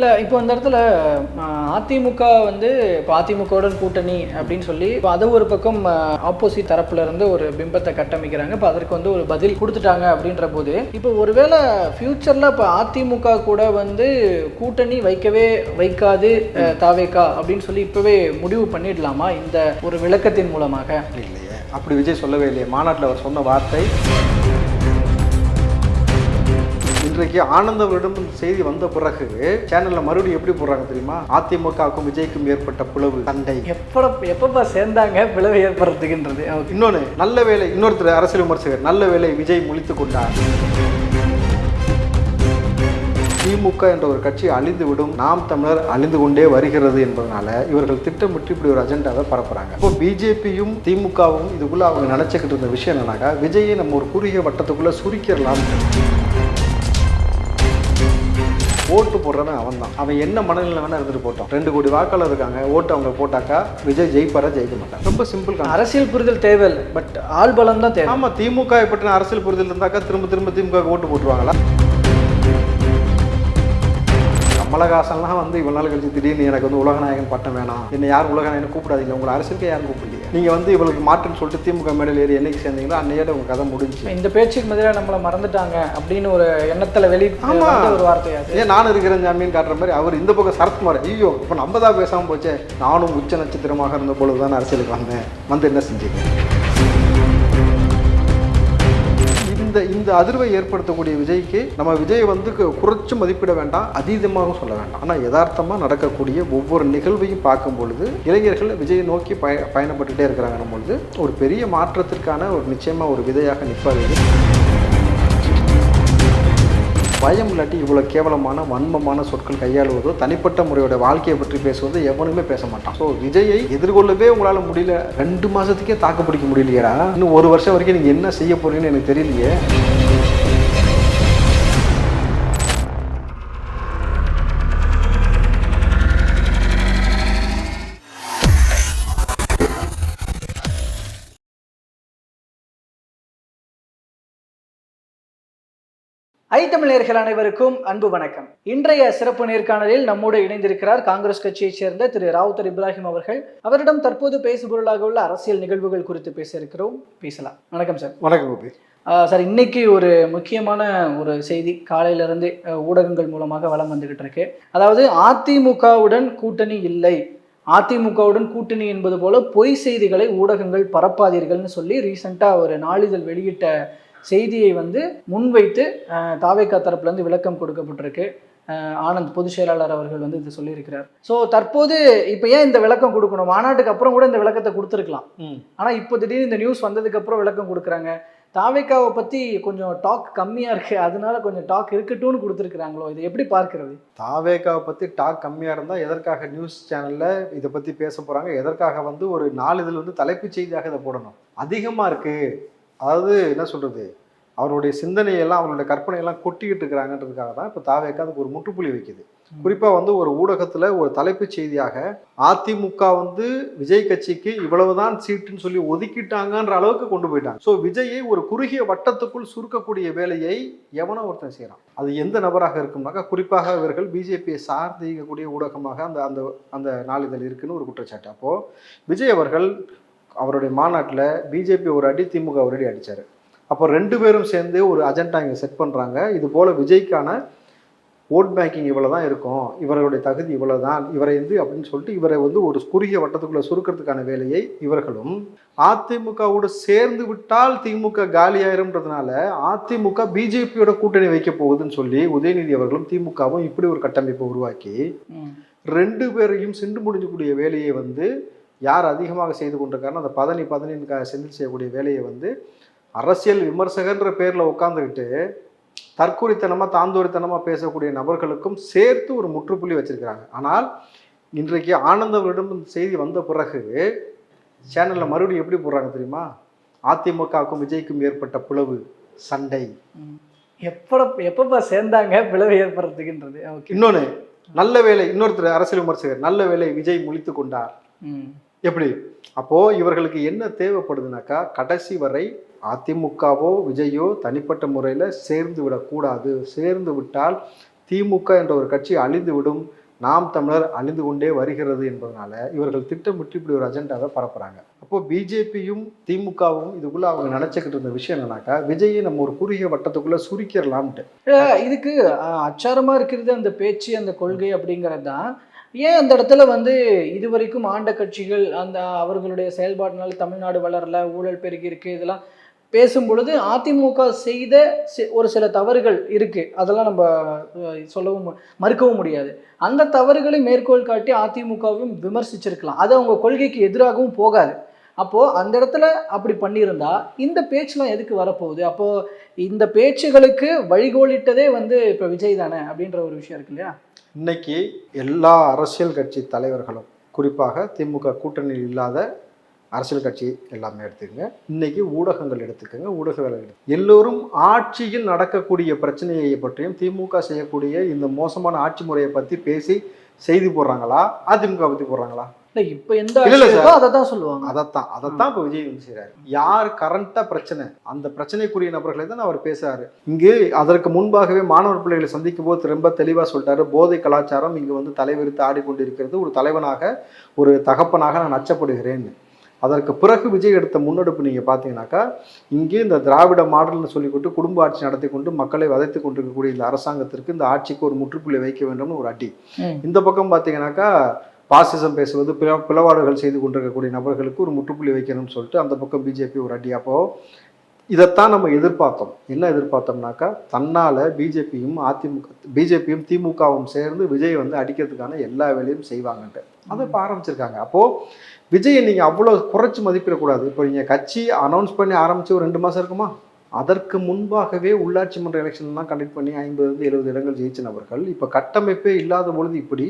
இல்லை இப்போ இந்த இடத்துல அதிமுக வந்து இப்போ அதிமுகவுடன் கூட்டணி அப்படின்னு சொல்லி இப்போ அது ஒரு பக்கம் ஆப்போசிட் தரப்புல இருந்து ஒரு பிம்பத்தை கட்டமைக்கிறாங்க. இப்போ அதற்கு வந்து ஒரு பதில் கொடுத்துட்டாங்க அப்படின்ற போது இப்போ ஒருவேளை ஃப்யூச்சரில் இப்போ அதிமுக கூட வந்து கூட்டணி வைக்கவே வைக்காது தாவேக்கா அப்படின்னு சொல்லி இப்போவே முடிவு பண்ணிடலாமா? இந்த ஒரு விளக்கத்தின் மூலமாக. இல்லையே அப்படி விஜய் சொல்லவே இல்லையே. மாநாட்டில் அவர் சொன்ன வார்த்தை இன்றைக்கு ஆனந்தவரிடம் செய்தி வந்த பிறகு சேனல்ல மறுபடியும் எப்படி போடுறாங்க தெரியுமா? அதிமுகவுக்கும் விஜய்க்கும் ஏற்பட்ட பிளவு சண்டை. எப்போ எப்பப்பா சேர்ந்தாங்க பிளவு ஏற்படுறதுக்குன்றது ஓகே. இன்னொன்னு நல்ல வேலை இன்னொருத்தர் அரசியல் விமர்சகர் நல்ல வேலை விஜய் முழித்துக் கொண்டார். திமுக என்ற ஒரு கட்சி அழிந்து விடும் நாம் தமிழர் அழிந்து கொண்டே வருகிறது என்பதனால இவர்கள் திட்டமிட்டு இப்படி ஒரு அஜெண்டாவை பரப்புறாங்க. இப்போ பிஜேபியும் திமுகவும் இதுக்குள்ள அவங்க நினைச்சுக்கிட்டு இருந்த விஷயம் என்னன்னாக்கா விஜயை நம்ம ஒரு குறுகிய வட்டத்துக்குள்ள சுருக்கிடலாம். ஓட்டு போடுறவன் அவன் தான் அவன் என்ன மனநிலை வேணா இருந்துட்டு போட்டோம். ரெண்டு கோடி வாக்காளர் இருக்காங்க. ஓட்டு அவங்க போட்டாக்கா விஜய் ஜெயிப்பாரா ஜெயிக்க மாட்டான் ரொம்ப சிம்பிள் அரசியல் புரிதல் தேவையில்லை. பட் ஆள் பலம் தான் தேவை. ஆமா திமுக பற்றின அரசியல் புரிதல் இருந்தாக்கா திரும்ப திரும்ப திமுக ஓட்டு போட்டுருவாங்களா? கமலஹாசன்லாம் வந்து இவ்வளவு நாள் கழிச்சு திடீர்னு எனக்கு வந்து உலகநாயகன் பட்டம் வேணாம். என்ன யாரும் உலகநாயகன் கூப்பிடாதீங்க. உங்களை அரசியலுக்கு யாரும் கூப்பிடலையே. நீங்க வந்து இவளுக்கு மாற்றுன்னு சொல்லிட்டு திமுக மேடையில் ஏறி என்னைக்கு சேர்ந்தீங்களோ அன்னையோட உங்க கதை முடிஞ்சு. இந்த பேச்சுக்கு பதிலாக நம்மளை மறந்துட்டாங்க அப்படின்னு ஒரு எண்ணத்துல வெளி ஆமா. வந்த ஒரு வார்த்தையாது ஏன் நானும் இருக்கிறேன் ஜாமீன் காட்டுற மாதிரி அவர் இந்த பக்கம் சரத்குமார் ஐயோ இப்போ நம்ம தான் பேசாமல் போச்சே. நானும் உச்ச நட்சத்திரமாக இருந்த பொழுது தான் அரசியலுக்கு வந்தேன். வந்து என்ன செஞ்சீங்க? இந்த இந்த அதிர்வை ஏற்படுத்தக்கூடிய விஜய்க்கு நம்ம விஜய் வந்து குறைச்சு மதிப்பிட வேண்டாம் அதீதமாகவும் சொல்ல வேண்டாம். ஆனால் யதார்த்தமாக நடக்கக்கூடிய ஒவ்வொரு நிகழ்வையும் பார்க்கும் பொழுது இளைஞர்கள் விஜயை நோக்கி பய பயணப்பட்டுட்டே இருக்கிறாங்க பொழுது ஒரு பெரிய மாற்றத்திற்கான ஒரு நிச்சயமாக ஒரு விதையாக நிற்பார் பயம் இல்லாட்டி இவ்வளோ கேவலமான வன்மமான சொற்கள் கையாளுவதோ தனிப்பட்ட முறையோட வாழ்க்கையை பற்றி பேசுவதோ எவனுமே பேச மாட்டான். ஸோ விஜயை எதிர்கொள்ளவே உங்களால் முடியல. ரெண்டு மாதத்துக்கே தாக்கு பிடிக்க முடியலையடா. இன்னும் ஒரு வருஷம் வரைக்கும் நீங்கள் என்ன செய்ய போகிறீங்கன்னு எனக்கு தெரியலையே. ஐ தமிழர்கள் அனைவருக்கும் அன்பு வணக்கம். இன்றைய சிறப்பு நேர்காணலில் நம்மோடு இணைந்திருக்கிறார் காங்கிரஸ் கட்சியைச் சேர்ந்த திரு ராவுத்தர் இப்ராஹிம் அவர்கள். அவரிடம் தற்போது பேசுபொருளாக உள்ள அரசியல் நிகழ்வுகள் குறித்து பேச இருக்கிறோம். பேசலாம். வணக்கம் சார். வணக்கம் கோபி. சார் இன்னைக்கு ஒரு முக்கியமான ஒரு செய்தி காலையிலிருந்து ஊடகங்கள் மூலமாக வலம் வந்துகிட்டு இருக்கு. அதாவது அதிமுகவுடன் கூட்டணி இல்லை. அதிமுகவுடன் கூட்டணி என்பது போல பொய் செய்திகளை ஊடகங்கள் பரப்பாதீர்கள்னு சொல்லி ரீசெண்டாக ஒரு நாளிதழ் வெளியிட்ட செய்தியை வந்து முன்வைத்து அஹ், தாவேகா தரப்புலேருந்து விளக்கம் கொடுக்கப்பட்டிருக்கு. ஆனந்த் பொதுச் செயலாளர் அவர்கள் வந்து இது சொல்லியிருக்கிறார். ஸோ தற்போது இப்போ ஏன் இந்த விளக்கம் கொடுக்கணும்? மாநாட்டுக்கு அப்புறம் கூட இந்த விளக்கத்தை கொடுத்துருக்கலாம். ஆனால் இப்போ திடீர்னு இந்த நியூஸ் வந்ததுக்கு அப்புறம் விளக்கம் கொடுக்குறாங்க. தாவேக்காவை பற்றி கொஞ்சம் டாக் கம்மியாக இருக்கு. அதனால கொஞ்சம் டாக் இருக்கட்டும்னு கொடுத்துருக்குறாங்களோ? இதை எப்படி பார்க்கிறது? தாவேகாவை பற்றி டாக் கம்மியாக இருந்தால் எதற்காக நியூஸ் சேனலில் இதை பற்றி பேச போகிறாங்க எதற்காக வந்து ஒரு நாளிதழ் வந்து தலைப்புச் செய்தியாக இதை போடணும்? அதிகமாக இருக்குது அதாவது என்ன சொல்கிறது அவருடைய சிந்தனையெல்லாம் அவருடைய கற்பனையெல்லாம் கொட்டிக்கிட்டு இருக்கிறாங்கன்றதுக்காக தான் இப்போ தாவேக்கா அதுக்கு ஒரு முற்றுப்புள்ளி வைக்குது. குறிப்பாக வந்து ஒரு ஊடகத்தில் ஒரு தலைப்புச் செய்தியாக அதிமுக வந்து விஜய் கட்சிக்கு இவ்வளவுதான் சீட்டுன்னு சொல்லி ஒதுக்கிட்டாங்கன்ற அளவுக்கு கொண்டு போயிட்டாங்க. ஸோ விஜயை ஒரு குறுகிய வட்டத்துக்குள் சுருக்கக்கூடிய வேலையை எவனோ ஒருத்தன் செய்கிறான் அது எந்த நபராக இருக்கும்னாக்கா குறிப்பாக இவர்கள் பிஜேபியை சார்ந்து இயங்கக்கூடிய ஊடகமாக அந்த அந்த அந்த நாளிதழ் இருக்குன்னு ஒரு குற்றச்சாட்டு. அப்போது விஜய் அவர்கள் அவருடைய மாநாட்டில் பிஜேபி ஒரு அடி திமுக ஒரு அடி அடித்தார் அப்போ ரெண்டு பேரும் சேர்ந்து ஒரு அஜெண்டா இங்கே செட் பண்ணுறாங்க இது போல் விஜய்க்கான ஓட் பேங்கிங் இவ்வளோ தான் இருக்கும். இவர்களுடைய தகுதி இவ்வளோ தான் இவரை வந்து அப்படின்னு சொல்லிட்டு இவரை வந்து ஒரு குறுகிய வட்டத்துக்குள்ளே சுருக்கிறதுக்கான வேலையை இவர்களும் அதிமுகவோடு சேர்ந்து விட்டால் திமுக காலியாயிரும்ன்றதுனால அதிமுக பிஜேபியோட கூட்டணி வைக்க போகுதுன்னு சொல்லி உதயநிதி அவர்களும் திமுகவும் இப்படி ஒரு கட்டமைப்பை உருவாக்கி ரெண்டு பேரையும் சிண்டு முடிஞ்சக்கூடிய வேலையை வந்து யார் அதிகமாக செய்து கொண்டிருக்காருன்னா அந்த பதனி பதனின் க செந்தில் செய்யக்கூடிய வேலையை வந்து அரசியல் விமர்சகன்ற பேரில் உட்காந்துக்கிட்டு தற்குறித்தனமாக தாந்தோரித்தனமாக பேசக்கூடிய நபர்களுக்கும் சேர்த்து ஒரு முற்றுப்புள்ளி வச்சிருக்கிறாங்க. ஆனால் இன்றைக்கு ஆனந்தவரிடம் இந்த செய்தி வந்த பிறகு சேனலில் மறுபடியும் எப்படி போடுறாங்க தெரியுமா? அதிமுகவுக்கும் விஜய்க்கும் ஏற்பட்ட பிளவு சண்டை. எப்போ எப்பப்பா சேர்ந்தாங்க பிளவு ஏற்படுறதுக்குன்றது இன்னொன்று நல்ல வேலை இன்னொருத்தர் அரசியல் விமர்சகர் நல்ல வேலை விஜய் முழித்து கொண்டார். எப்படி? அப்போ இவர்களுக்கு என்ன தேவைப்படுதுனாக்கா கடைசி வரை அதிமுகவோ விஜயோ தனிப்பட்ட முறையில் சேர்ந்து விடக்கூடாது. சேர்ந்து விட்டால் திமுக என்ற ஒரு கட்சி அழிந்து விடும். நாம் தமிழர் அழிந்து கொண்டே வருகிறது என்பதனால இவர்கள் திட்டமிட்டு இப்படி ஒரு அஜெண்டாவை பரப்புறாங்க. அப்போ பிஜேபியும் திமுகவும் இதுக்குள்ள அவங்க நினைச்சுக்கிட்டு இருந்த விஷயம் என்னன்னாக்கா விஜயை நம்ம ஒரு குறுகிய வட்டத்துக்குள்ள சுருக்கிடலாம்ட்டு. இதுக்கு அச்சாரமாக அச்சாரமா இருக்கிறது அந்த பேச்சு அந்த கொள்கை அப்படிங்கிறது தான் ஏன் அந்த இடத்துல வந்து இதுவரைக்கும் ஆண்ட கட்சிகள் அந்த அவர்களுடைய செயல்பாடுனால தமிழ்நாடு வளரல ஊழல் பெருகி இருக்கு இதெல்லாம் பேசும்பொழுது அதிமுக செய்த ஒரு சில தவறுகள் இருக்கு. அதெல்லாம் நம்ம சொல்லவும் மு- மறுக்கவும் முடியாது. அந்த தவறுகளை மேற்கோள் காட்டி அதிமுகவும் விமர்சிச்சிருக்கலாம். அது அவங்க கொள்கைக்கு எதிராகவும் போகாது. அப்போ அந்த இடத்துல அப்படி பண்ணியிருந்தா இந்த பேச்சுலாம் எதுக்கு வரப்போகுது? அப்போ இந்த பேச்சுகளுக்கு வழிகோலிட்டதே வந்து இப்போ விஜய் தானே அப்படின்ற ஒரு விஷயம் இருக்கு இல்லையா? இன்னைக்கு எல்லா அரசியல் கட்சி தலைவர்களும் குறிப்பாக திமுக கூட்டணியில் இல்லாத அரசியல் கட்சி எல்லாமே எடுத்துக்கங்க. இன்னைக்கு ஊடகங்கள் எடுத்துக்கோங்க ஊடகங்கள் எடுத்து எல்லோரும் ஆட்சியில் நடக்கக்கூடிய பிரச்சனையை பற்றியும் திமுக செய்யக்கூடிய இந்த மோசமான ஆட்சி முறையை பற்றி பேசி செய்தி போடுறாங்களா? அதிமுக பற்றி போடுறாங்களா? இல்லை இப்போ எந்த இல்ல, அதை தான் சொல்லுவாங்க. அதைத்தான் அதைத்தான் இப்போ விஜய் வந்து செய்றாரு. யார் கரண்டா பிரச்சனை? அந்த பிரச்சனைக்குரிய நபர்களை தான் அவர் பேசுறாரு. இங்கு அதற்கு முன்பாகவே மாணவர் பிள்ளைகளை சந்திக்கும் போது ரொம்ப தெளிவா சொல்லிட்டாரு போதை கலாச்சாரம் இங்கு வந்து தலைவிரித்து ஆடிக்கொண்டிருக்கிறது. ஒரு தலைவனாக ஒரு தகப்பனாக நான் அச்சப்படுகிறேன். அதற்கு பிறகு விஜய் எடுத்த முன்னெடுப்பு நீங்க பார்த்தீங்கன்னாக்கா இங்கே இந்த திராவிட மாடல்னு சொல்லிக்கொண்டு குடும்ப ஆட்சி நடத்தி கொண்டு மக்களை வதைத்து கொண்டிருக்கக்கூடிய இந்த அரசாங்கத்திற்கு இந்த ஆட்சிக்கு ஒரு முற்றுப்புள்ளி வைக்க வேண்டும்னு ஒரு அடி. இந்த பக்கம் பார்த்தீங்கன்னாக்கா பாசிசம் பேசுவது பிள பிளவாடுகள் செய்து கொண்டிருக்கக்கூடிய நபர்களுக்கு ஒரு முற்றுப்புள்ளி வைக்கணும்னு சொல்லிட்டு அந்த பக்கம் பிஜேபி ஒரு அடி. அப்போ இதைத்தான் நம்ம எதிர்பார்த்தோம். என்ன எதிர்பார்த்தோம்னாக்கா தன்னால் பிஜேபியும் அதிமுக பிஜேபியும் திமுகவும் சேர்ந்து விஜய் வந்து அடிக்கிறதுக்கான எல்லா வேலையும் செய்வாங்கன்ட்டு. அதை இப்போ ஆரம்பிச்சிருக்காங்க. அப்போது விஜயை நீங்கள் அவ்வளோ குறைச்சி மதிப்பிடக்கூடாது. இப்போ நீங்கள் கட்சி அனௌன்ஸ் பண்ணி ஆரம்பித்து ஒரு ரெண்டு மாதம் இருக்குமா? அதற்கு முன்பாகவே உள்ளாட்சி மன்ற எலெக்ஷன்லாம் கண்டக்ட் பண்ணி ஐம்பதுலேருந்து எழுபது இடங்கள் ஜெயிச்ச நபர்கள் இப்போ கட்டமைப்பே இல்லாத பொழுது இப்படி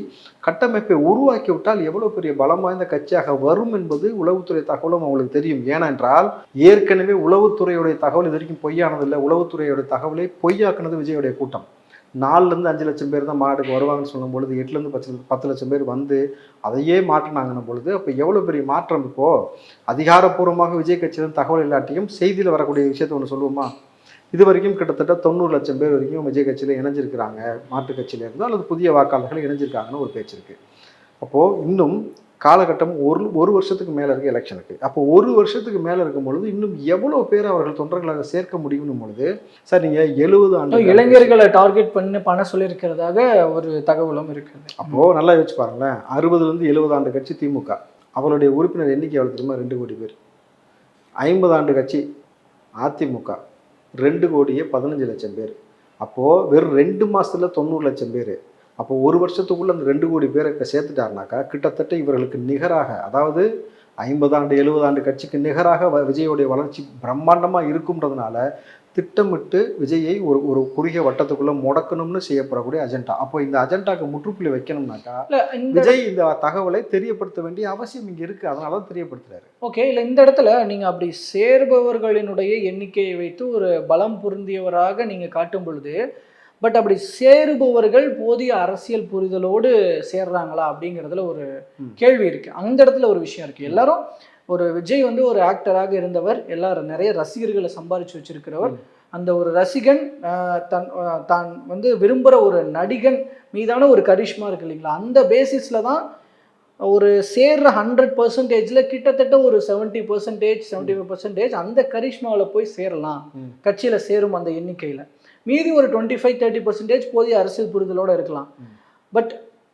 கட்டமைப்பை உருவாக்கி விட்டால் எவ்வளோ பெரிய பலம் வாய்ந்த கட்சியாக வரும் என்பது உளவுத்துறை தகவலும் அவங்களுக்கு தெரியும். ஏனென்றால் ஏற்கனவே உளவுத்துறையுடைய தகவல் இது வரைக்கும் பொய்யானதில்லை. உளவுத்துறையுடைய தகவலை பொய்யாக்குனது விஜயுடைய கூட்டம். நாலுலேருந்து அஞ்சு லட்சம் பேர் தான் மாநாட்டுக்கு வருவாங்கன்னு சொல்லும் பொழுது எட்டுலேருந்து பத்து பத்து லட்சம் பேர் வந்து அதையே மாற்றினாங்கன்னும் பொழுது அப்போ எவ்வளோ பெரிய மாற்றம் இப்போது அதிகாரப்பூர்வமாக விஜய் கட்சியிலும் தகவல் இல்லாட்டியும் செய்தியில் வரக்கூடிய விஷயத்தை ஒன்று சொல்லுவோமா? இது வரைக்கும் கிட்டத்தட்ட தொண்ணூறு லட்சம் பேர் வரைக்கும் விஜய் கட்சியில் இணைஞ்சிருக்கிறாங்க. மாற்றுக் கட்சியிலேருந்தோ அல்லது புதிய வாக்காளர்கள் இணைஞ்சிருக்காங்கன்னு ஒரு பேச்சு இருக்குது அப்போது இன்னும் காலகட்டம் ஒரு ஒரு வருஷத்துக்கு மேலே இருக்கு எலெக்ஷனுக்கு அப்போ ஒரு வருஷத்துக்கு மேலே இருக்கும் பொழுது இன்னும் எவ்வளோ பேர் அவர்கள் தொண்டர்களாக சேர்க்க முடியும்னும் பொழுது சார் நீங்கள் எழுபது ஆண்டு இளைஞர்களை டார்கெட் பண்ணி பண்ண சொல்லியிருக்கிறதாக ஒரு தகவலும் இருக்குது. அப்போது நல்லா யோசிச்சு பாருங்களேன். அறுபதுலேருந்து எழுபது ஆண்டு கட்சி திமுக. அவருடைய உறுப்பினர் எண்ணிக்கை எவ்வளோ தெரியுமா? ரெண்டு கோடி பேர். ஐம்பது ஆண்டு கட்சி அதிமுக. ரெண்டு கோடியே பதினஞ்சு லட்சம் பேர். அப்போது வெறும் ரெண்டு மாசத்துல தொண்ணூறு லட்சம் பேர். அப்போ ஒரு வருஷத்துக்குள்ள அந்த ரெண்டு கோடி பேரை சேர்த்துட்டாருனாக்கா கிட்டத்தட்ட இவர்களுக்கு நிகராக அதாவது ஐம்பது ஆண்டு எழுபது ஆண்டு கட்சிக்கு நிகராக வ- விஜயோடைய வளர்ச்சி பிரம்மாண்டமாக இருக்கும்ன்றதுனால திட்டமிட்டு விஜயை ஒரு ஒரு குறுகிய வட்டத்துக்குள்ள முடக்கணும்னு செய்யப்படக்கூடிய அஜெண்டா அப்போ இந்த அஜெண்டாக்கு முற்றுப்புள்ளி வைக்கணும்னாக்கா விஜய் இந்த தகவலை தெரியப்படுத்த வேண்டிய அவசியம் இங்க இருக்கு. அதனால தான் தெரியப்படுத்துறாரு. ஓகே இல்லை இந்த இடத்துல நீங்க அப்படி சேர்பவர்களினுடைய எண்ணிக்கையை வைத்து ஒரு பலம் பொருந்தியவராக நீங்க காட்டும் பொழுது பட் அப்படி சேருபவர்கள் போதிய அரசியல் புரிதலோடு சேர்றாங்களா அப்படிங்கிறதுல ஒரு. கேள்வி இருக்கு அந்த இடத்துல ஒரு விஷயம் இருக்கு எல்லாரும் ஒரு விஜய் வந்து ஒரு ஆக்டராக இருந்தவர் எல்லாரும் நிறைய ரசிகர்களை சம்பாரிச்சு வச்சிருக்கிறவர். அந்த ஒரு ரசிகன் தன் தான் வந்து விரும்புகிற ஒரு நடிகன் மீதான ஒரு கரிஷ்மா இருக்கு இல்லைங்களா அந்த பேசிஸில் தான் ஒரு சேர்ற ஹண்ட்ரட் பர்சன்டேஜில் கிட்டத்தட்ட ஒரு seventy percentage seventy five percentage அந்த கரிஷ்மாவில் போய் சேரலாம். கட்சியில் சேரும் அந்த எண்ணிக்கையில் மீதி ஒரு டுவெண்ட்டி ஃபைவ் தேர்ட்டி பர்சன்டேஜ் போதிய அரசியல் புரிதலோடு இருக்கலாம். பட்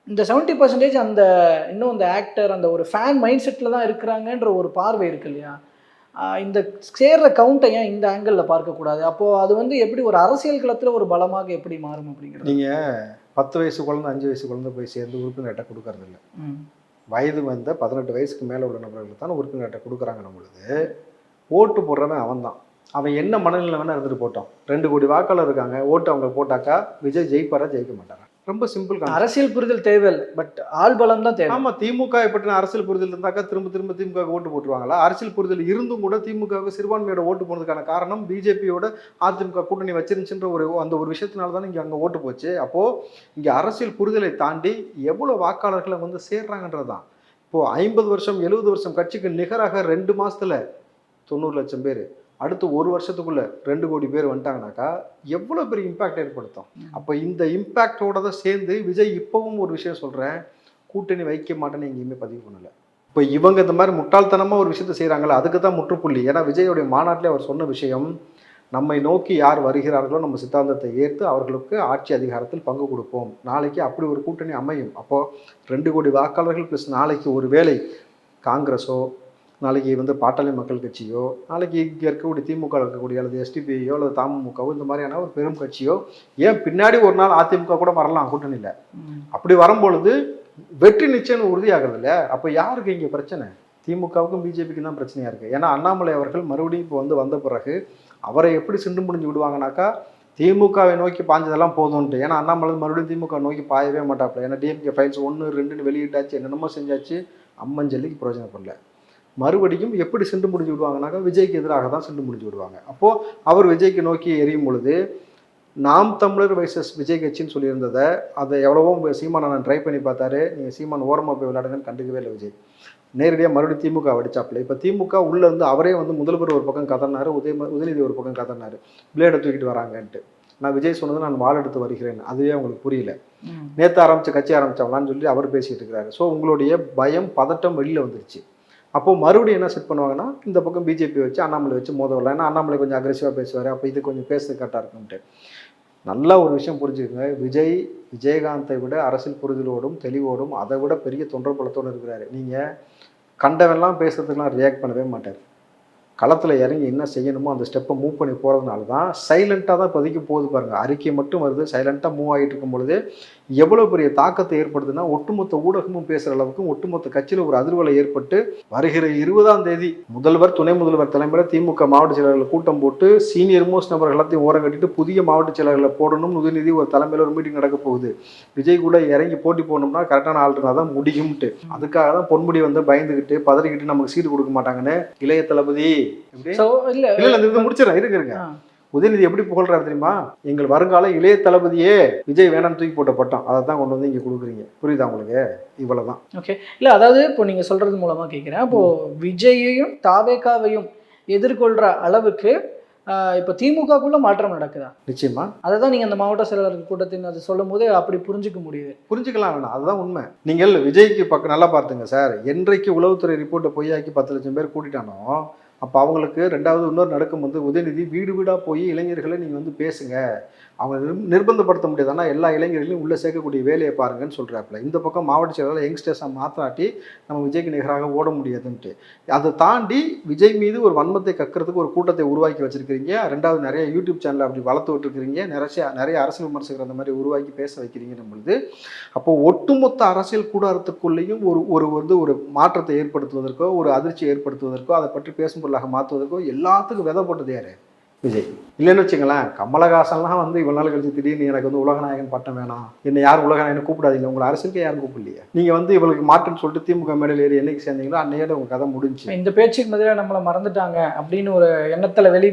இந்த செவன்ட்டி பர்சன்டேஜ் அந்த இன்னும் அந்த ஆக்டர் அந்த ஒரு ஃபேன் மைண்ட் செட்டில் தான் இருக்கிறாங்கன்ற ஒரு பார்வை இருக்கு இல்லையா? இந்த சேர்ற கவுண்ட்டை ஏன் இந்த ஆங்கிளில் பார்க்கக்கூடாது அப்போது அது வந்து எப்படி ஒரு அரசியல் களத்தில் ஒரு பலமாக எப்படி மாறும் அப்படிங்கிறது. நீங்க பத்து வயசு குழந்தை அஞ்சு வயசு குழந்தை போய் சேர்ந்து உறுப்பினர்கிட்ட கொடுக்கறது இல்ல. வயது வந்த பதினெட்டு வயசுக்கு மேலே உள்ள நபர்களுக்கு தான் உறுப்பினர்கிட்ட கொடுக்குறாங்கன்னும் பொழுது ஓட்டு போடுறவன் அவன் தான் அவன் என்ன மனநிலை வேணா இருந்துட்டு போட்டோம் ரெண்டு கோடி வாக்காளர் இருக்காங்க ஓட்டு அவங்க போட்டாக்கா விஜய் ஜெயிப்பாரா ஜெயிக்க மாட்டாரா? ரொம்ப சிம்பிள் அரசியல் புரிதல் தேவையில்லை பட் ஆள் பலம் தான் தேவை. ஆமா திமுக பற்றின அரசியல் புரிதல் இருந்தாக்கா திரும்ப திரும்ப திமுக ஓட்டு போட்டுருவாங்களா? அரசியல் புரிதல் இருந்தும் கூட திமுகவுக்கு சிறுபான்மையோட ஓட்டு போனதுக்கான காரணம் பிஜேபியோட அதிமுக கூட்டணி வச்சிருந்துச்சுன்ற ஒரு அந்த ஒரு விஷயத்தினால தானே இங்க அங்க ஓட்டு போச்சு. அப்போ இங்க அரசியல் புரிதலை தாண்டி எவ்வளவு வாக்காளர்களை வந்து சேர்றாங்கன்றது தான் இப்போ ஐம்பது வருஷம் எழுபது வருஷம் கட்சிக்கு நிகராக ரெண்டு மாசத்துல தொண்ணூறு லட்சம் பேர் அடுத்து ஒரு வருஷத்துக்குள்ள ரெண்டு கோடி பேர் வந்துட்டாங்கனாக்கா எவ்வளோ பெரிய இம்பாக்ட் ஏற்படுத்தும்? அப்போ இந்த இம்பாக்டோட தான் சேர்ந்து விஜய் இப்போவும் ஒரு விஷயம் சொல்கிறேன் கூட்டணி வைக்க மாட்டேன்னு எங்கேயுமே பதிவு பண்ணல. இப்போ இவங்க இந்த மாதிரி முட்டாள்தனமாக ஒரு விஷயத்த செய்கிறாங்களே அதுக்கு தான் முற்றுப்புள்ளி. ஏன்னா விஜயோடைய மாநாட்டிலே அவர் சொன்ன விஷயம் நம்மை நோக்கி யார் வருகிறார்களோ நம்ம சித்தாந்தத்தை ஏற்று அவர்களுக்கு ஆட்சி அதிகாரத்தில் பங்கு கொடுப்போம். நாளைக்கு அப்படி ஒரு கூட்டணி அமையும். அப்போது ரெண்டு கோடி வாக்காளர்கள் ப்ளஸ் நாளைக்கு ஒரு வேளை காங்கிரஸோ நாளைக்கு வந்து பாட்டாளி மக்கள் கட்சியோ நாளைக்கு இங்கே இருக்கக்கூடிய திமுக இருக்கக்கூடிய அல்லது எஸ்டிபிஐயோ அல்லது தமுகவோ இந்த மாதிரியான ஒரு பெரும் கட்சியோ ஏன் பின்னாடி ஒரு நாள் அதிமுக கூட வரலாம் கூட்டணியில். அப்படி வரும்பொழுது வெற்றி நிச்சயம் உறுதியாகிறது இல்ல? அப்போ யாருக்கு இங்கே பிரச்சனை? திமுகவுக்கும் பிஜேபிக்கும் தான் பிரச்சனையா இருக்கு. ஏன்னா அண்ணாமலை அவர்கள் மறுபடியும் இப்போ வந்து வந்த பிறகு அவரை எப்படி சிண்டு முடிஞ்சு விடுவாங்கனாக்கா திமுகவை நோக்கி பாஞ்சதெல்லாம் போதும்ன்ட்டு. ஏன்னா அண்ணாமலை மறுபடியும் திமுக நோக்கி பாயவே மாட்டாப்புல. ஏன்னா டிஎம்கே ஃபைல்ஸ் ஒன்று ரெண்டுன்னு வெளியிட்டாச்சு என்னென்னமோ செஞ்சாச்சு அம்மஞ்சல்லிக்கு பிரயோஜனப்படல. மறுபடியும் எப்படி சிண்டு முடிஞ்சு விடுவாங்கனாக்கா விஜய்க்கு எதிராக தான் சிண்டு முடிஞ்சு விடுவாங்க. அப்போது அவர் விஜய்க்கு நோக்கி எரியும் பொழுது நாம் தமிழர் வைசஸ் விஜய் கட்சின்னு சொல்லியிருந்ததை அதை எவ்வளவோ சீமான் நான் ட்ரை பண்ணி பார்த்தாரு. நீங்கள் சீமான் ஓரமாக போய் விளையாடுங்கன்னு கண்டுக்கவே இல்லை விஜய். நேரடியாக மறுபடியும் திமுக அடிச்சாப்புல. இப்போ திமுக உள்ளே இருந்து அவரே வந்து முதல்வர் ஒரு பக்கம் கதறினாரு உதய உதயநிதி ஒரு பக்கம் கதறினாரு பிளேடை தூக்கிட்டு வராங்கன்ட்டு. நான் விஜய் சொன்னது நான் வாள் எடுத்து வருகிறேன். அதுவே அவங்களுக்கு புரியல. நேற்று ஆரம்பிச்ச கட்சி ஆரம்பிச்சவங்களான்னு சொல்லி அவர் பேசிட்டு இருக்கிறாரு. ஸோ உங்களுடைய பயம் பதட்டம் வெளியில் வந்துருச்சு. அப்போ மறுபடியும் என்ன செட் பண்ணுவாங்கன்னா இந்த பக்கம் பிஜேபி வச்சு அண்ணாமலை வச்சு மோத வரலாம் ஏன்னா அண்ணாமலை கொஞ்சம் அக்ரெசிவாக பேசுவார். அப்போ இது கொஞ்சம் பேசுறது கரெக்டாக இருக்கும்ட்டு. நல்ல ஒரு விஷயம் புரிஞ்சுக்கோங்க. விஜய் விஜயகாந்தை விட அரசியல் புரிதலோடும் தெளிவோடும் அதை விட பெரிய தொண்டர் பலத்தோடு இருக்கிறாரு. நீங்கள் கண்டவெல்லாம் பேசுறதுக்கெல்லாம் ரியாக்ட் பண்ணவே மாட்டார். களத்தில் இறங்கி என்ன செய்யணுமோ அந்த ஸ்டெப்பை மூவ் பண்ணி போகிறதுனால தான் சைலண்ட்டாக தான் இப்போதைக்கு போகுது பாருங்கள் அறிக்கை மட்டும் வருது. சைலண்ட்டாக மூவ் ஆகிட்டு இருக்கும் பொழுது எவ்வளோ பெரிய தாக்கத்தை ஏற்படுதுன்னா ஒட்டுமொத்த ஊடகமும் பேசுகிற அளவுக்கு ஒட்டுமொத்த கட்சியில் ஒரு அதிர்வலை ஏற்பட்டு வருகிற இருபதாம் தேதி முதல்வர் துணை முதல்வர் தலைமையில் திமுக மாவட்ட செயலாளர்கள் கூட்டம் போட்டு சீனியர் மோஸ்ட் நபர் எல்லாத்தையும் ஓரம் கட்டிட்டு புதிய மாவட்ட செயலாளர்களை போடணும் உதயநிதி ஒரு தலைமையில் ஒரு மீட்டிங் நடக்க போகுது. விஜய் கூட இறங்கி போட்டி போடணும்னா கரெக்டான ஆள் இருந்தால் தான் முடியும்ட்டு. அதுக்காக தான் பொன்முடி வந்து பயந்துக்கிட்டு பதறிக்கிட்டு நமக்கு சீட்டு கொடுக்க மாட்டாங்கன்னு இளைய தளபதி. இல்ல முடிச்சிடறேன் ஆ. உதயநிதி எப்படி புகழ்றாரு தெரியுமா? எங்கள் வருங்கால இளைய தளபதியே விஜய் வேணாம்னு தூக்கி போட்ட பட்டம். அதை தான் கொண்டு வந்து இங்க கொடுக்குறீங்க. புரியுதா உங்களுக்கு? இவ்வளவுதான். இல்ல அதாவது இப்போ நீங்க சொல்றது மூலமா கேட்கிறேன் அப்போ விஜயையும் தாவேகாவையும் எதிர்கொள்ற அளவுக்கு இப்போ திமுகக்குள்ள மாற்றம் நடக்குதா? நிச்சயமா. அதை தான் நீங்க அந்த மாவட்ட செயலாளர்கள் கூட்டத்தின் அது சொல்லும் போது அப்படி புரிஞ்சுக்க முடியுது. புரிஞ்சுக்கலாம் வேணாம். அதுதான் உண்மை. நீங்கள் விஜய்க்கு பக்கம் நல்லா பார்த்துங்க சார். என்றைக்கு உளவுத்துறை ரிப்போர்ட்டை பொய்யாக்கி பத்து லட்சம் பேர் கூட்டிட்டானோ அப்போ அவங்களுக்கு ரெண்டாவது இன்னொரு நடக்கும் வந்து உதயநிதி வீடு வீடாக போய் இளைஞர்களை நீங்கள் வந்து பேசுங்க. அவங்க நிர்பந்தப்படுத்த முடியாதுன்னா எல்லா இளைஞர்களையும் உள்ளே சேர்க்கக்கூடிய வேலையை பாருங்கன்னு சொல்கிறாப்புல இந்த பக்கம் மாவட்ட செயலாளர் யங்ஸ்டர்ஸாக மாற்றாட்டி நம்ம விஜய்க்கு நிகராக ஓட முடியாதுன்ட்டு. அதை தாண்டி விஜய் மீது ஒரு வன்மத்தை கக்கிறதுக்கு ஒரு கூட்டத்தை உருவாக்கி வச்சிருக்கிறீங்க. ரெண்டாவது நிறைய யூடியூப் சேனல் அப்படி வளர்த்து விட்டுருக்கிறீங்க. நிறைய நிறைய அரசியல் விமர்சகர் அந்த மாதிரி உருவாக்கி பேச வைக்கிறீங்கன்னும் பொழுது அப்போது ஒட்டுமொத்த அரசியல் கூடாரத்துக்குள்ளேயும் ஒரு ஒரு வந்து ஒரு மாற்றத்தை ஏற்படுத்துவதற்கோ ஒரு அதிர்ச்சி ஏற்படுத்துவதற்கோ அதை பற்றி பேசும் பொருளாக மாற்றுவதற்கோ எல்லாத்துக்கும் விதை போட்டது யார்? விஜய். இல்லைன்னு வச்சுங்களேன் கமலஹாசன்லாம் வந்து இவ்வளவு நாள் கழிச்சு திடீர்னு எனக்கு வந்து உலகநாயகன் பட்டம் வேணாம். என்ன யாரும் உலகநாயகன் கூப்பிடாதீங்க. உங்களை அரசியலுக்கு யாரும் கூப்பிடலையே. நீங்க வந்து இவளுக்கு மாற்றுன்னு சொல்லிட்டு திமுக மேடையில் ஏறி என்னைக்கு சேர்ந்தீங்களோ அன்னையோட உங்க கதை முடிஞ்சு. இந்த பேச்சுக்கு மதியா நம்மள மறந்துட்டாங்க அப்படின்னு ஒரு எண்ணத்துல வெளி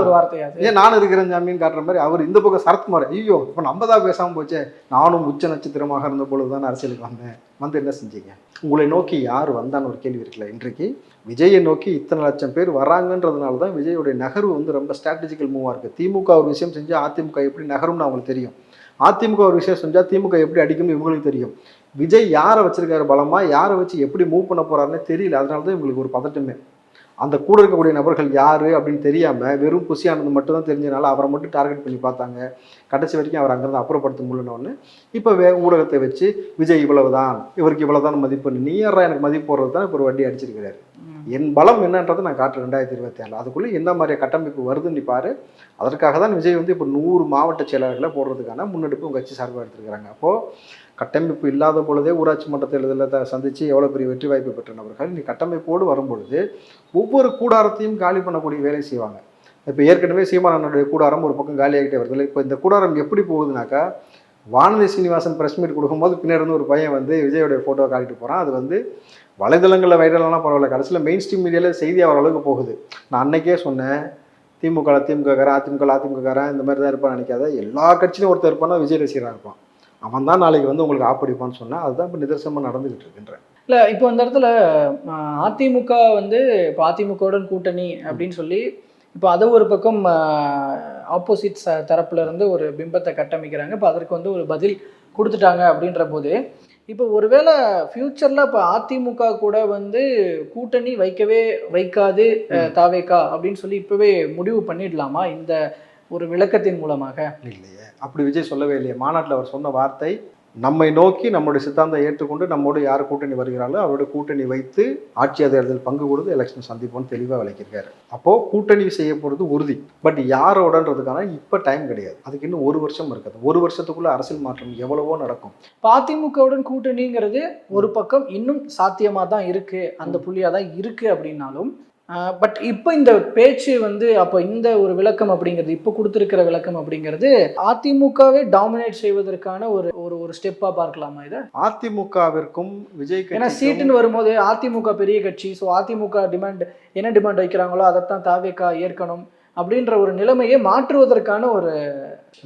ஒரு வார்த்தையாது ஏன் நான் இருக்கிறேன் ஜாமீன் காட்டுற மாதிரி அவர் இந்த பக்கம் சரத்குமார் ஐயோ இப்போ நம்ம தான் பேசாமல் போச்சே. நானும் உச்ச நட்சத்திரமாக இருந்த பொழுது தான் அரசியலுக்கு வந்தேன். வந்து என்ன செஞ்சீங்க? உங்களை நோக்கி யார் வந்தான்னு ஒரு கேள்வி இருக்குல்ல இன்றைக்கு. விஜயை நோக்கி இத்தனை லட்சம் பேர் வராங்கன்றதுனால தான் விஜயோடைய நகர்வு வந்து ரொம்ப ஸ்ட்ராட்டஜிக்கல் மூவாக இருக்குது திமுக ஒரு விஷயம் செஞ்சால் அதிமுக எப்படி நகரும்னு அவங்களுக்கு தெரியும். அதிமுக ஒரு விஷயம் செஞ்சால் திமுக எப்படி அடிக்கும்னு இவங்களுக்கு தெரியும். விஜய் யாரை வச்சிருக்காரு பலமா? யாரை வச்சு எப்படி மூவ் பண்ண போறாருன்னு தெரியல. அதனால தான் இவங்களுக்கு ஒரு பதட்டமே. அந்த கூட இருக்கக்கூடிய நபர்கள் யாரு அப்படின்னு தெரியாம வெறும் புசியானது மட்டும் தான் தெரிஞ்சனால அவரை மட்டும் டார்கெட் பண்ணி பார்த்தாங்க. கடைசி வரைக்கும் அவர் அங்கிருந்து அப்புறப்படுத்த முடியலன்னு. இப்போ வே ஊடகத்தை வச்சு விஜய் இவ்வளவுதான் இவருக்கு இவ்வளவுதான் மதிப்பு நீ எனக்கு மதிப்பு போடுறது தான் இப்போ ஒரு வண்டி அடிச்சிருக்கிறாரு. என் பலம் என்னன்றதை நான் காட்டுறேன் ரெண்டாயிரத்தி இருபத்தி ஏழு அதுக்குள்ளே என்ன மாதிரி கட்டமைப்பு வருதுன்னு பாரு. அதற்காக தான் விஜய் வந்து இப்போ நூறு மாவட்ட செயலாளர்களை போடுறதுக்கான முன்னெடுப்பு உங்கள் கட்சி சார்பாக எடுத்திருக்கிறாங்க. அப்போது கட்டமைப்பு இல்லாத பொழுதே ஊராட்சி மன்ற தேர்தலில் சந்தித்து எவ்வளோ பெரிய வெற்றி வாய்ப்பு பெற்ற நபர்கள் நீ கட்டமைப்போடு வரும்பொழுது ஒவ்வொரு கூடாரத்தையும் காலி பண்ணக்கூடிய வேலை செய்வாங்க. இப்போ ஏற்கனவே சீமானனுடைய கூடாரம் ஒரு பக்கம் காலியாகிட்டே வருதில்லை இப்போ இந்த கூடாரம் எப்படி போகுதுனாக்கா வானதி சீனிவாசன் ப்ரெஸ் மீட் கொடுக்கும்போது பின்னாடி இருந்து ஒரு பையன் வந்து விஜயோடைய ஃபோட்டோவை காட்டிட்டு போகிறான் அது வந்து வலைதளங்களில் வைரலாம் பரவாயில்ல. கடைசியில் மெயின் ஸ்ட்ரீம் மீடியாவில் செய்தி ஆகிற அளவுக்கு போகுது. நான் அன்னைக்கே சொன்னேன் திமுக திமுகக்காரன் அதிமுக அதிமுகக்காரன் இந்த மாதிரி தான் இருப்பான்னு நினைக்காத. எல்லா கட்சியிலும் ஒருத்தர் இருப்பானா விஜய் ரசிகராக இருப்பான். அவன் தான் நாளைக்கு வந்து உங்களுக்கு ஆப்படிப்பான்னு சொன்னேன். அதுதான் இப்போ நிதர்சனமாக நடந்துகிட்டு இருக்குன்றேன் இல்லை இப்போ இந்த இடத்துல அதிமுக வந்து இப்போ அதிமுகவுடன் கூட்டணி அப்படின்னு சொல்லி இப்போ அதை ஒரு பக்கம் ஆப்போசிட் தரப்புல இருந்து ஒரு பிம்பத்தை கட்டமைக்கிறாங்க. இப்போ அதற்கு வந்து ஒரு பதில் கொடுத்துட்டாங்க அப்படின்ற போது இப்போ ஒருவேளை ஃப்யூச்சரில் இப்போ அதிமுக கூட வந்து கூட்டணி வைக்கவே வைக்காது அஹ், தாவேகா அப்படின்னு சொல்லி இப்போவே முடிவு பண்ணிடலாமா இந்த ஒரு விளக்கத்தின் மூலமாக? இல்லையே. அப்படி விஜய் சொல்லவே இல்லையே. மாநாட்டில் அவர் சொன்ன வார்த்தை நம்மை நோக்கி நம்முடைய சித்தாந்தம் ஏற்றுக்கொண்டு நம்மோடு யார் கூட்டணி வருகிறாளோ அவரோட கூட்டணி வைத்து ஆட்சி அதிகாரத்தில் பங்கு கொடுத்து எலெக்ஷன் சந்திப்போம்னு தெளிவாக விளக்கியிருக்காரு. அப்போது கூட்டணி செய்ய போகிறது உறுதி. பட் யாரோடன்றதுக்கான இப்போ டைம் கிடையாது. அதுக்கு இன்னும் ஒரு வருஷம் இருக்குது. ஒரு வருஷத்துக்குள்ள அரசியல் மாற்றம் எவ்வளவோ நடக்கும். இப்போ அதிமுகவுடன் கூட்டணிங்கிறது ஒரு பக்கம் இன்னும் சாத்தியமாக தான் இருக்குது அந்த புள்ளியாக தான் இருக்குது அப்படின்னாலும் பட் இப்போ இந்த பேச்சு வந்து அப்போ இந்த ஒரு விளக்கம் அப்படிங்கிறது இப்போ கொடுத்துருக்கிற விளக்கம் அப்படிங்கிறது அதிமுகவே டாமினேட் செய்வதற்கான ஒரு ஒரு ஒரு ஸ்டெப்பாக பார்க்கலாமா இதை? அதிமுகவிற்கும் விஜய் ஏன்னா சீட்டுன்னு வரும்போது அதிமுக பெரிய கட்சி ஸோ அதிமுக டிமாண்ட் என்ன டிமாண்ட் வைக்கிறாங்களோ அதைத்தான் தாவேக்கா ஏற்கணும் அப்படின்ற ஒரு நிலைமையை மாற்றுவதற்கான ஒரு